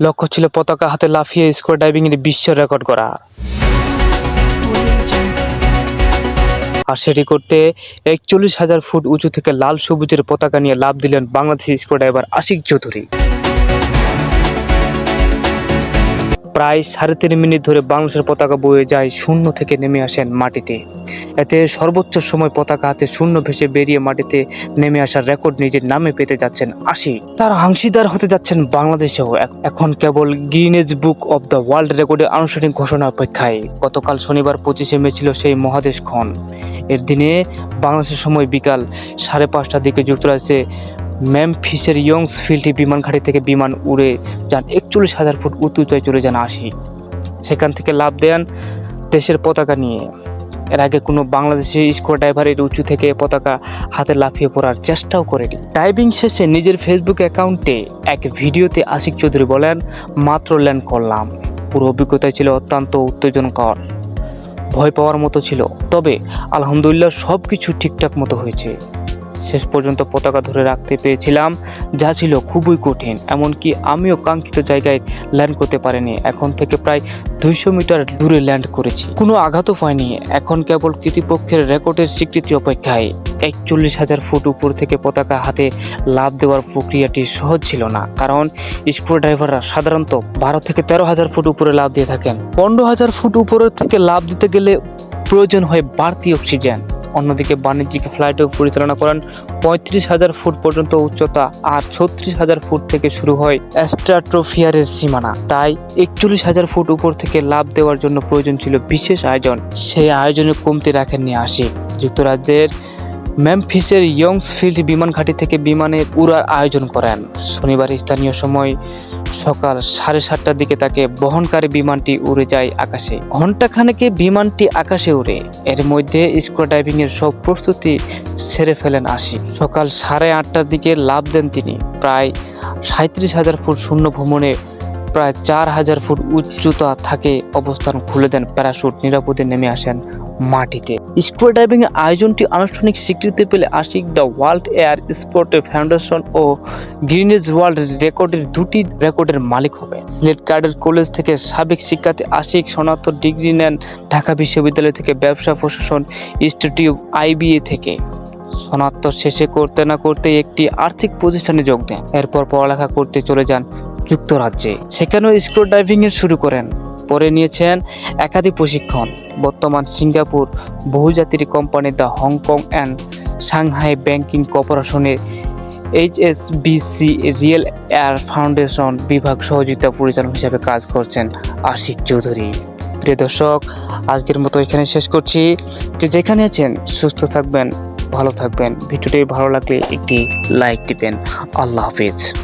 লক্ষ্য ছিল পতাকা হাতে লাফিয়ে স্কোর এর বিশ্ব রেকর্ড করা আর সেটি করতে একচল্লিশ হাজার ফুট উঁচু থেকে লাল সবুজের পতাকা নিয়ে লাভ দিলেন বাংলাদেশি স্কোর ড্রাইভার আশিক চৌধুরী। প্রায় সাড়ে তিন মিনিট ধরে বাংলাদেশের পতাকা বয়ে যায় শূন্য থেকে নেমে আসেন মাটিতে। এতে সর্বোচ্চ সময় পতাকা হাতে শূন্য ভেসে বেরিয়ে মাটিতে নেমে আসার রেকর্ড নিজের নামে পেতে যাচ্ছেন আশি তার অংশীদার হতে যাচ্ছেন বাংলাদেশেও, এখন কেবল Guinness book of the world রেকর্ডে আনুষ্ঠানিক ঘোষণা অপেক্ষায়। গতকাল শনিবার পঁচিশে মে ছিল সেই মহাদেশ ক্ষণ। এর দিনে বাংলাদেশের সময় বিকাল সাড়ে পাঁচটার দিকে যুক্তরাজ্যে ম্যামফিসের ইয়ংস ফিল্ডটি বিমান ঘাঁটি থেকে বিমান উড়ে যান। একচল্লিশ হাজার ফুট উঁচুতায় চলে যান আশি। সেখান থেকে লাভ দেন দেশের পতাকা নিয়ে। এর আগে কোনো বাংলাদেশি স্কোর ড্রাইভারের উঁচু থেকে পতাকা হাতে লাফিয়ে পড়ার চেষ্টাও করেনি। ডাইভিং শেষে নিজের ফেসবুক অ্যাকাউন্টে এক ভিডিওতে আশিক চৌধুরী বলেন, মাত্র ল্যান্ড করলাম। পুরো অভিজ্ঞতাই ছিল অত্যন্ত উত্তেজনকর। ভয় পাওয়ার মতো ছিল। তবে আলহামদুলিল্লাহ সব কিছু ঠিকঠাক মতো হয়েছে। শেষ পর্যন্ত পতাকা ধরে রাখতে পেরেছিলাম, যা ছিল খুবই কঠিন, এমনকি আমিও কাঙ্ক্ষিত জায়গায় ল্যান্ড করতে পারিনি। এখন থেকে প্রায় দুইশো মিটার দূরে ল্যান্ড করেছি। কোনো আঘাতও পাইনি। এখন কেবল কৃতিপক্ষের রেকর্ডের স্বীকৃতি অপেক্ষায়। একচল্লিশ হাজার ফুট উপর থেকে পতাকা হাতে লাভ দেওয়ার প্রক্রিয়াটি সহজ ছিল না, কারণ স্ক্রু ড্রাইভাররা সাধারণত বারো থেকে তেরো হাজার ফুট উপরে লাভ দিয়ে থাকেন। পনেরো হাজার ফুট উপরের থেকে লাভ দিতে গেলে প্রয়োজন হয় বাড়তি অক্সিজেন। অন্যদিকে বাণিজ্যিক ফ্লাইটও পরিচালনা করেন পঁয়ত্রিশ হাজার ফুট পর্যন্ত উচ্চতা আর ছত্রিশ হাজার ফুট থেকে শুরু হয় অ্যাস্ট্রাট্রোফিয়ারের সীমানা। তাই একচল্লিশ হাজার ফুট উপর থেকে লাভ দেওয়ার জন্য প্রয়োজন ছিল বিশেষ আয়োজন। সেই আয়োজনে কমতি রাখেননি আসি যুক্তরাজ্যের ম্যামফিসের ইয়ংস ফিল্ড বিমান ঘাঁটি থেকে বিমানের উড়ার আয়োজন করেন। শনিবার স্থানীয় সময় সকাল সাড়ে সাতটার দিকে তাকে বহনকারী বিমানটি উড়ে যায় আকাশে। ঘন্টাখানেকে বিমানটি আকাশে উড়ে। এর মধ্যে ডাইভিং এর সব প্রস্তুতি সেরে ফেলেন আসি। সকাল সাড়ে আটটার দিকে লাভ দেন তিনি। প্রায় সাঁত্রিশ হাজার ফুট শূন্য ভ্রমণে প্রায় চার হাজার ফুট উচ্চতা থাকে অবস্থান খুলে দেন প্যারাশুট, নিরাপদে নেমে আসেন মাটিতে। স্কুয়ার ডাইভিং আয়োজনটি আনুষ্ঠানিক স্বীকৃতি পেলে Ashik the world air sport foundation O Guinness world রেকর্ডের দুটি রেকর্ডের মালিক হবে। সিলেট কার্ডের কলেজ থেকে সাবেক শিক্ষার্থী আশিক সনাতন ডিগ্রি নেন ঢাকা বিশ্ববিদ্যালয় থেকে ব্যবসা, প্রশাসন ইনস্টিটিউট, আইবিএ থেকে। সনাতন শেষে করতে না করতে একটি আর্থিক প্রতিষ্ঠানে যোগ দেন। এরপর পড়ালেখা করতে চলে যান যুক্তরাজ্যে। সেখানেও স্ক্রু ডাইভিং এর শুরু করেন। পরে নিয়েছেন একাধিক প্রশিক্ষণ। বর্তমান সিঙ্গাপুর বহুজাতিক company the Hong Kong and Shanghai banking কর্পোরেশনের H S HSBC real air foundation বিভাগ সহযোগিতা পরিচালক হিসেবে কাজ করছেন আশিক চৌধুরী। প্রিয় দর্শক, আজকের মতো এখানে শেষ করছি। যে যেখানে আছেন, সুস্থ থাকবেন, ভালো থাকবেন। ভিডিওটি ভালো লাগলে একটি লাইক দিবেন। আল্লাহ হাফিজ।